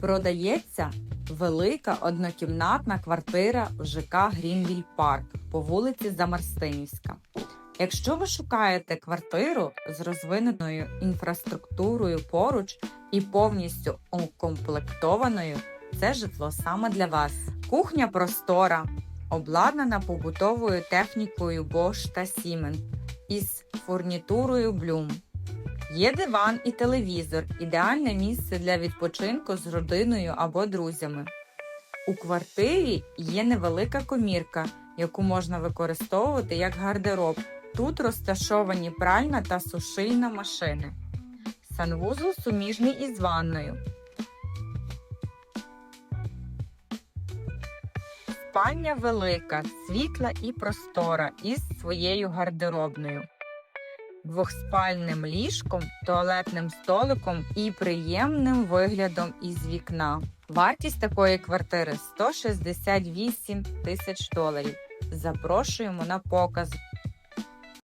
Продається велика однокімнатна квартира в ЖК Грінвіль Парк по вулиці Замарстинівська. Якщо ви шукаєте квартиру з розвиненою інфраструктурою поруч і повністю укомплектованою, це житло саме для вас. Кухня простора, обладнана побутовою технікою Bosch та Siemens із фурнітурою Bloom. Є диван і телевізор, ідеальне місце для відпочинку з родиною або друзями. У квартирі є невелика комірка, яку можна використовувати як гардероб. Тут розташовані пральна та сушильна машини. Санвузол суміжний із ванною. Спальня велика, світла і простора із своєю гардеробною двохспальним ліжком, туалетним столиком і приємним виглядом із вікна. Вартість такої квартири 168 тисяч доларів. Запрошуємо на показ.